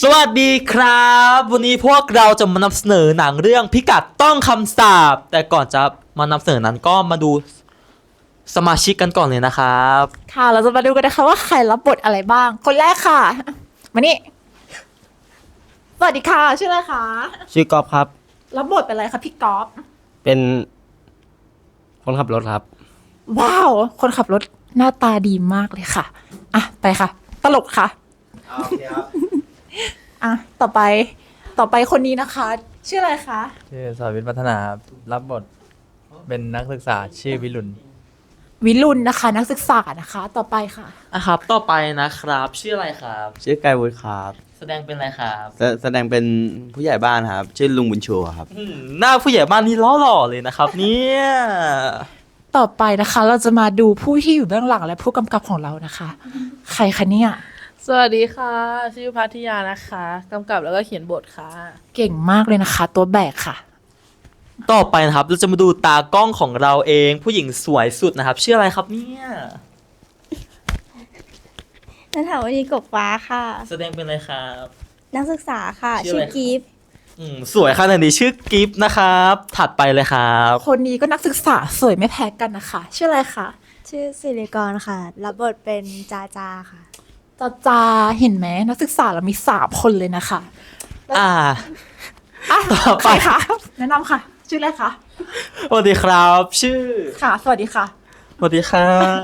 สวัสดีครับ วันนี้พวกเราจะมานำเสนอหนังเรื่องพิกัดต้องคำสาปแต่ก่อนจะมานำเสนอนั้นก็มาดูสมาชิกกันก่อนเลยนะครับ ค่ะ เราจะมาดูกันนะคะว่าใครรับบทอะไรบ้าง คนแรกค่ะ มานี่ สวัสดีค่ะ ชื่ออะไรคะ ชื่อกอฟครับ รับบทเป็นอะไรคะพี่ก๊อฟ เป็น คนขับรถครับ ว้าว คนขับรถหน้าตาดีมากเลยค่ะ อะ ไปค่ะ ตลกค่ะอ่ะต่อไปต่อไปคนนี้นะคะ ชื่ออะไรคะ ชื่อสาวิทย์พัฒนาครับรับบทเป็นนักศึกษาชื่อวิรุณวิรุณนะคะ นักศึกษานะคะ ต่อไปค่ะอะครับ ต่อไปนะครับ ชื่ออะไรครับ ชื่อกายวุฒิครับ แสดงเป็นอะไรครับแสแสดงเป็นผู้ใหญ่บ้านครับ ชื่อลุงบุญชูครับ อืมหน้าผู้ใหญ่บ้านนี่ล้อหล่อเลยนะครับ เนี่ยต่อไปนะคะ เราจะมาดูผู้ที่อยู่เบื้องหลังและผู้กำกับของเรานะคะ ใครคะเนี่ย สวัสดีค่ะ ชื่อพัทยานะคะกำกับแล้วก็เขียนบทค่ะ เก่งมากเลยนะคะ ตัวแบกค่ะ ต่อไปนะครับเราจะมาดูตากล้องของเราเอง ผู้หญิงสวยสุดนะครับชื่ออะไรครับเนี่ยนันถาวดีกบฟ้าค่ะ แสดงเป็นอะไรครับ นักศึกษาค่ะ ชื่อชื่อะอไร กิฟต์อืมสวยขนาดนี้ชื่อกิฟต์นะครับ ถัดไปเลยครับ คนนี้ก็นักศึกษาสวยไม่แพ้กันนะคะ ชื่ออะไรคะ ชื่อสิริกรค่ะ รับบทเป็นจาจาค่ะ จาจาเห็นไหมนักศึกษาเรามีสามคนเลยนะคะอ่าอะต่อไปใครคะแนะนำค่ะ ชื่ออะไรคะสวัสดีครับ ชื่อค่ะ สวัสดีค่ะ สวัสดีครับ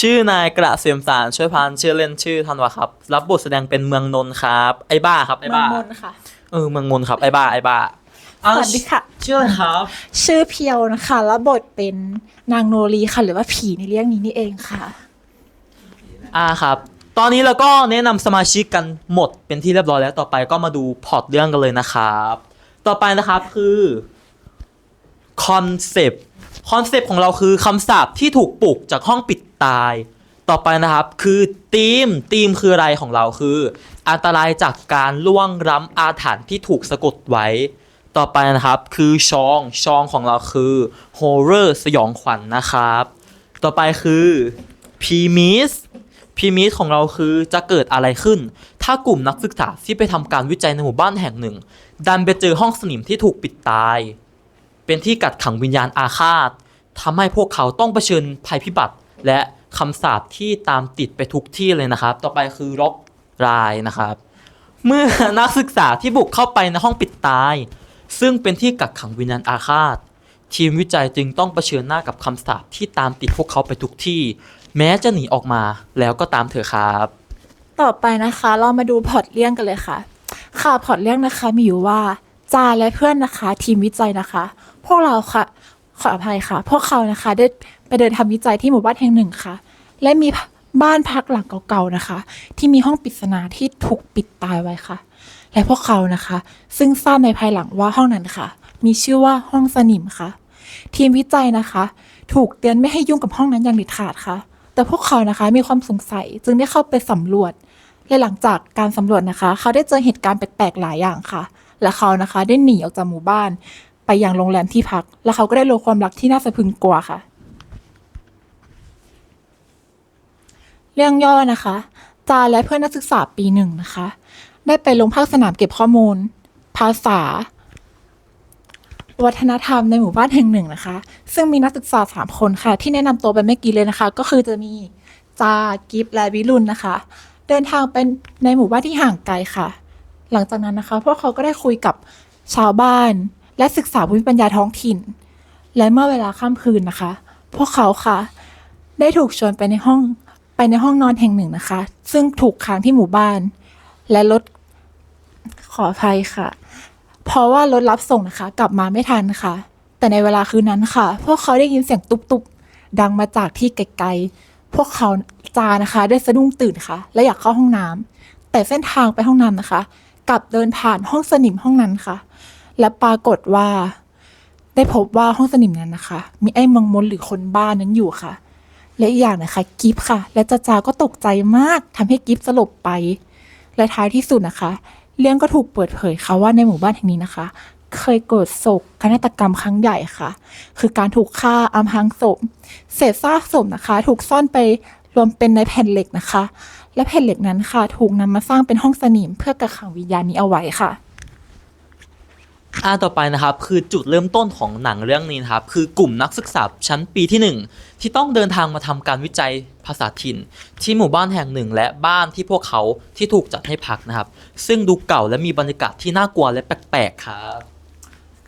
ชื่อนายกระเสียมสารช่วยพันชื่อเล่นชื่อธันวาครับ รับบทแสดงเป็นเมืองนนท์ครับ ไอ้บ้าครับไอ้เมืองบ้ามนค่ะ เออเมืองนนท์ครับไอ้บ้าไอ้บ้าอ้าสวัสดีค่ะ ชื่ออะไรครับ ชื่อเพียวนะคะแล้วบทเป็นนางโนรีค่ะ หรือว่าผีในเรื่องนี้นี่เองค่ะ อ่าครับ ตอนนี้เราก็แนะนำสมาชิกกันหมดเป็นที่เรียบร้อยแล้ว ต่อไปก็มาดูพล็อตเรื่องกันเลยนะครับ ต่อไปนะครับคือคอนเซปต์คอนเซปต์ของเราคือคำสาปที่ถูกปลุกจากห้องปิดตาย ต่อไปนะครับคือธีมธีมคืออะไรของเราคือ อันตรายจากการล่วงล้ำอาถรรพ์ที่ถูกสะกดไว้ ต่อไปนะครับคือชองชองของเราคือโฮเรอร์สยองขวัญนะครับ ต่อไปคือพีมิส พีมิสของเราคือจะเกิดอะไรขึ้น ถ้ากลุ่มนักศึกษาที่ไปทำการวิจัยในหมู่บ้านแห่งหนึ่ง ดันไปเจอห้องสนิมที่ถูกปิดตาย เป็นที่กัดขังวิญญาณอาฆาตทำให้พวกเขาต้องเผชิญภัยพิบัติ และคำสาปที่ตามติดไปทุกที่เลยนะครับ ต่อไปคือล็อกรายนะครับ เมื่อนักศึกษาที่บุกเข้าไปในห้องปิดตาย ซึ่งเป็นที่กักขังวิญญาณอาฆาตทีมวิจัยจึงต้องเผชิญหน้ากับคำสาปที่ตามติดพวกเขาไปทุกที่ แม้จะหนีออกมาแล้วก็ตามเถอะครับ ต่อไปนะคะ เรามาดูพอตเรื่องกันเลยค่ะ ค่ะพอตเรื่องนะคะมีอยู่ว่าจาและเพื่อนนะคะ ทีมวิจัยนะคะ พวกเราค่ะขออภัยค่ะ พวกเขานะคะได้ไปเดินทำวิจัยที่หมู่บ้านแห่งหนึ่งค่ะ และมีบ้านพักหลังเก่าๆนะคะ ที่มีห้องปริศนาที่ถูกปิดตายไว้ค่ะ และพวกเขานะคะ ซึ่งทราบในภายหลังว่าห้องนั้นค่ะ มีชื่อว่าห้องสนิมค่ะ ทีมวิจัยนะคะ ถูกเตือนไม่ให้ยุ่งกับห้องนั้นอย่างเด็ดขาดค่ะ แต่พวกเขานะคะมีความสงสัยจึงได้เข้าไปสำรวจ และหลังจากการสำรวจนะคะ เขาได้เจอเหตุการณ์แปลกๆหลายอย่างค่ะ และเขานะคะได้หนีออกจากหมู่บ้าน ไปยังโรงแรมที่พัก และเขาก็ได้รู้ความรักที่น่าสะพรึงกลัวค่ะ เรื่องย่อนะคะ จาและเพื่อนนักศึกษาปีหนึ่งนะคะ ได้ไปลงภาคสนามเก็บข้อมูล ภาษา วัฒนธรรมในหมู่บ้านแห่งหนึ่งนะคะ ซึ่งมีนักศึกษาสามคนค่ะ ที่แนะนำตัวไปเมื่อกี้เลยนะคะ ก็คือจะมีจากิฟและวิรุณนะคะ เดินทางเป็นในหมู่บ้านที่ห่างไกลค่ะ หลังจากนั้นนะคะ พวกเขาก็ได้คุยกับชาวบ้าน และศึกษาภูมิปัญญาท้องถิ่น และเมื่อเวลาค่ำคืนนะคะ พวกเขาค่ะ ได้ถูกชวนไปในห้องไปในห้องนอนแห่งหนึ่งนะคะ ซึ่งถูกค้างที่หมู่บ้าน และรถขออภัยค่ะ เพราะว่ารถรับส่งนะคะ กลับมาไม่ทันค่ะ แต่ในเวลาคืนนั้นค่ะ พวกเขาได้ยินเสียงตุบๆ ดังมาจากที่ไกลๆ พวกเขาจานะคะ ได้สะดุ้งตื่นค่ะ และอยากเข้าห้องน้ำแต่เส้นทางไปห้องน้ำนะคะ กลับเดินผ่านห้องสนิมห้องนั้นค่ะ และปรากฏว่า ได้พบว่าห้องสนิมนั้นนะคะ มีไอ้เมังมนหรือคนบ้านนั้นอยู่ค่ะ และอีกอย่างนะคะ กิฟค่ะ และจาจาก็ตกใจมากทำให้กิฟสลบไป และท้ายที่สุดนะคะ เรื่องก็ถูกเปิดเผยค่ะว่าในหมู่บ้านแห่งนี้นะคะ เคยเกิดโศกนาฏกรรมครั้งใหญ่ค่ะ คือการถูกฆ่าอำพรางศพเศษซากศพนะคะ ถูกซ่อนไปรวมเป็นในแผ่นเหล็กนะคะ และแผ่นเหล็กนั้นค่ะ ถูกนำมาสร้างเป็นห้องสนิมเพื่อกักขังวิญญาณนี้เอาไว้ค่ะ อ่าต่อไปนะครับคือจุดเริ่มต้นของหนังเรื่องนี้นะครับคือกลุ่มนักศึกษาชั้นปีที่ 1 ที่ต้องเดินทางมาทำการวิจัยภาษาถิ่น ที่หมู่บ้านแห่งหนึ่ง และบ้านที่พวกเขาที่ถูกจัดให้พักนะครับ ซึ่งดูเก่าและมีบรรยากาศที่น่ากลัวและแปลกๆครับ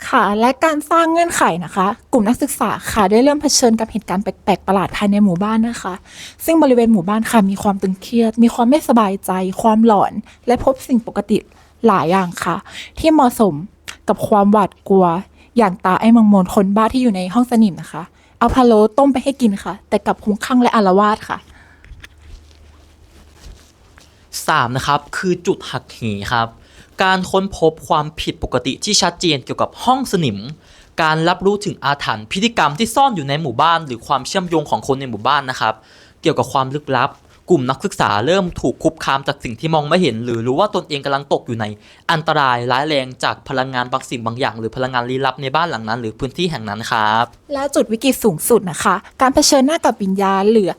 ค่ะและการสร้างเงื่อนไขนะคะ กลุ่มนักศึกษาค่ะได้เริ่มเผชิญกับเหตุการณ์แปลกๆประหลาดภายในหมู่บ้านนะคะ ซึ่งบริเวณหมู่บ้านค่ะมีความตึงเครียด มีความไม่สบายใจ ความหลอน และพบสิ่งปกติหลายอย่างค่ะ ที่เหมาะสม กับความหวาดกลัว อย่างตาไอ้มังมนคนบ้าที่อยู่ในห้องสนิมนะคะ เอาพะโล้ต้มไปให้กินค่ะ แต่กลับคุ้มคลั่งและอารวาสค่ะ 3 นะครับคือจุดหักเหครับ การค้นพบความผิดปกติที่ชัดเจนเกี่ยวกับห้องสนิม การรับรู้ถึงอาถรรพ์พิธีกรรมที่ซ่อนอยู่ในหมู่บ้าน หรือความเชื่อมโยงของคนในหมู่บ้านนะครับ เกี่ยวกับความลึกลับ กลุ่มนักศึกษาเริ่มถูกคุกคามจากสิ่งที่มองไม่เห็น หรือรู้ว่าตนเองกำลังตกอยู่ใน อันตรายร้ายแรงจากพลังงานบางสิ่งบางอย่าง หรือพลังงานลี้ลับในบ้านหลังนั้น หรือพื้นที่แห่งนั้นครับและจุดวิกฤตสูงสุดนะคะ การเผชิญหน้ากับวิญญาณหรือ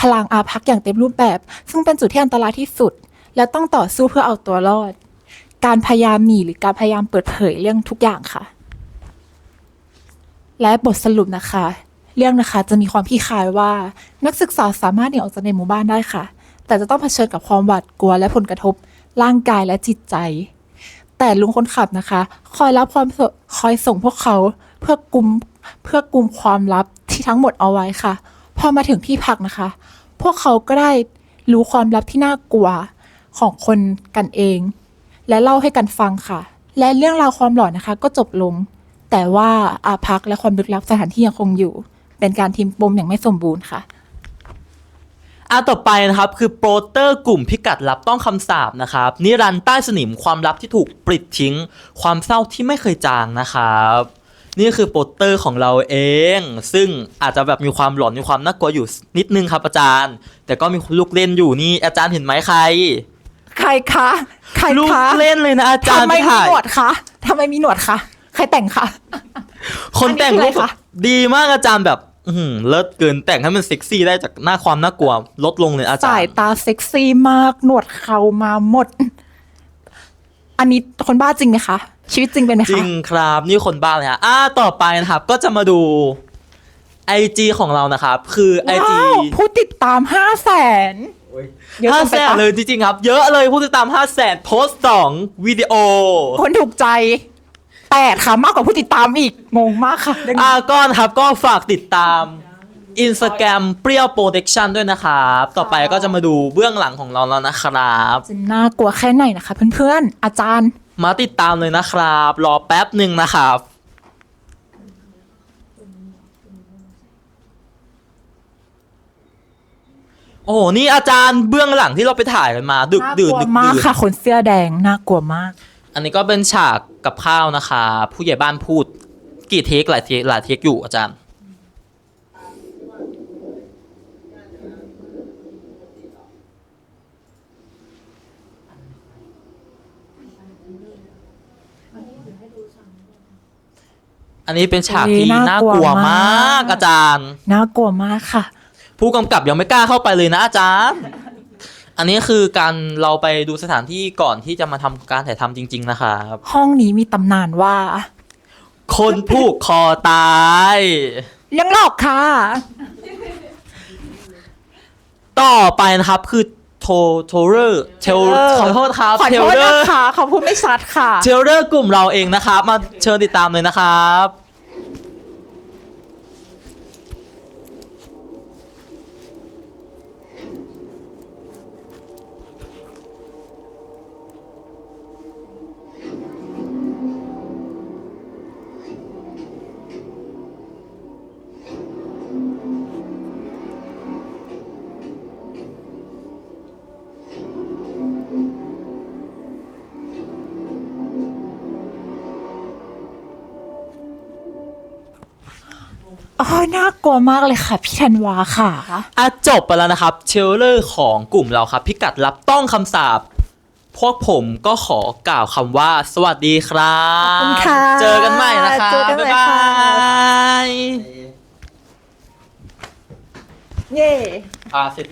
พลังอาภักอย่างเต็มรูปแบบ ซึ่งเป็นจุดที่อันตรายที่สุด และต้องต่อสู้เพื่อเอาตัวรอด การพยายามหนีหรือการพยายามเปิดเผยเรื่องทุกอย่างค่ะ และบทสรุปนะคะ เรื่องนะคะจะมีความขี้คายว่านักศึกษาสามารถหนีออกจากในหมู่บ้านได้ค่ะ แต่จะต้องเผชิญกับความหวาดกลัวและผลกระทบ ร่างกายและจิตใจ แต่ลุงคนขับนะคะ คอยรับความคอยส่งพวกเขาเพื่อกุมเพื่อกุมความลับที่ทั้งหมดเอาไว้ค่ะ พอมาถึงที่พักนะคะ พวกเขาก็ได้รู้ความลับที่น่ากลัวของคนกันเอง และเล่าให้กันฟังค่ะ และเรื่องราวความหลอนนะคะ ก็จบลง แต่ว่าอาพักและความลึกลับสถานที่ยังคงอยู่ เป็นการทิมปมอย่างไม่สมบูรณ์ค่ะอันต่อไปนะครับคือโปรเตอร์กลุ่มพิกัดลับต้องคำสาปนะครับ นิรันดร์ใต้สนิมความลับที่ถูกปลิดทิ้ง ความเศร้าที่ไม่เคยจางนะครับ นี่คือโปสเตอร์ของเราเอง ซึ่งอาจจะแบบมีความหลอนมีความน่ากลัวอยู่นิดนึงครับอาจารย์ แต่ก็มีลูกเล่นอยู่นี่อาจารย์เห็นไหมใคร ใครคะ ใครลูกคะเล่นเลยนะอาจารย์ทำไมที่มีถ่ายหนวดคะทำไมมีหนวดคะ ใครแต่งคะ คนแต่งอันนี้รูปคืออะไรคะ ดีมากอาจารย์แบบ อื้อหือเลิศเกินแต่งให้มันเซ็กซี่ได้จากหน้าความน่ากลัว ลดลงเลยอาจารสายย์ตาเซ็กซี่มาก หนวดเขามาหมด อันนี้คนบ้าจริงไหมคะ ชีวิตจริงเป็นไหมจริคะงครับนี่คนบ้าเลยฮะอ่าต่อไปนะครับ ก็จะมาดู IG ของเรานะครับ คือ IG ว้าวผู้ติดตามห้าแสนเยอะห้าเกินแสไปนปะเลยจริงๆครับ เยอะเลยผู้ติดตามห้าแสนโพสต์สองวิดีโอ คนถูกใจ แปดค่ะ มากกว่าผู้ติดตามอีก งงมากค่ะเรื่องนี้อ่าก็นะครับก็ฝากติดตาม Instagram เปรี้ยวโปรเ c คชั่นด้วยนะครับ ต่อไปก็จะมาดูเบื้องหลังของเราแล้วนะครับ จะน่ากลัวแค่ไหนนะคะ เพื่อนๆ อาจารย์ มาติดตามเลยนะครับ รอแป๊บหนึ่งนะครับ โอ้โหนี่อาจารย์เบื้องหลังที่เราไปถ่ายกันมา ดึกน่าดื่นกลัวดึกมากดื่น ค่ะ คนเสื้อแดงน่ากลัวมาก อันนี้ก็เป็นฉากกับข้าวนะคะ ผู้ใหญ่บ้านพูด กี่เทคหลายเทคหลายเทคอยู่อาจารย์ อันนี้เป็นฉากที่อุ๊ยน่าน่ากกลัลัววมมากากอาจารย์ น่ากลัวมากค่ะ ผู้กำกับยังไม่กล้าเข้าไปเลยนะอาจารย์ อันนี้คือการเราไปดูสถานที่ก่อนที่จะมาทำการถ่ายทำจริง ๆ นะครับ ห้องนี้มีตำนานว่า คนผูกคอตาย เรื่องหลอกค่ะ ต่อไปนะครับคือโทโทเรอร์เทลเออขอโทษครับขอเทโทลษเรอนะร์คะเขาพูดไม่ชัดค่ะ เทลเรอร์กลุ่มเราเองนะครับ มาเชิญติดตามเลยนะครับ อ๋อน่ากลัวมากเลยค่ะพี่ธันวาค่ะ อะจบไปแล้วนะครับเทลเลอร์ของกลุ่มเราครับ พิกัดรับต้องคำสาปพวกผมก็ขอกล่าวคำว่าสวัสดีครับขอบคุณค่ะเจอกันใหม่นะครับเจอกันใหม่บ๊ายบค่ะายเย่อ่าเสร็จ